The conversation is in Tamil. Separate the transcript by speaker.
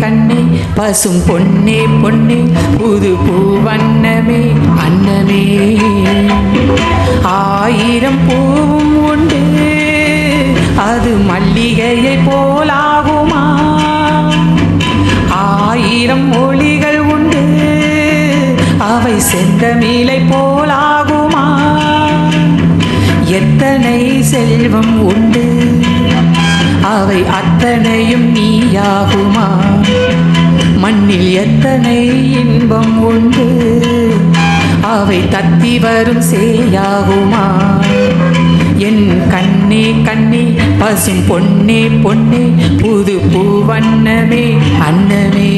Speaker 1: கண்ணே பசும் பொன்னே பொன்னே புது பூவண்ணமே அன்னமே. ஆயிரம் பூவும் உண்டு அது மல்லிகையை போலாகுமா? ஆயிரம் மொழிகள் உண்டு அவை செந்தமிழை போலாகுமா? எத்தனை செல்வம் உண்டு அவை அத்தனையும் நீயாகுமா? மண்ணில் எத்தனை இன்பம் உண்டு? அவை தத்தி வரும் சேயாகுமா? என் கண்ணே கண்ணே பசும் பொன்னே பொன்னே புது பூவண்ணமே அன்னமே.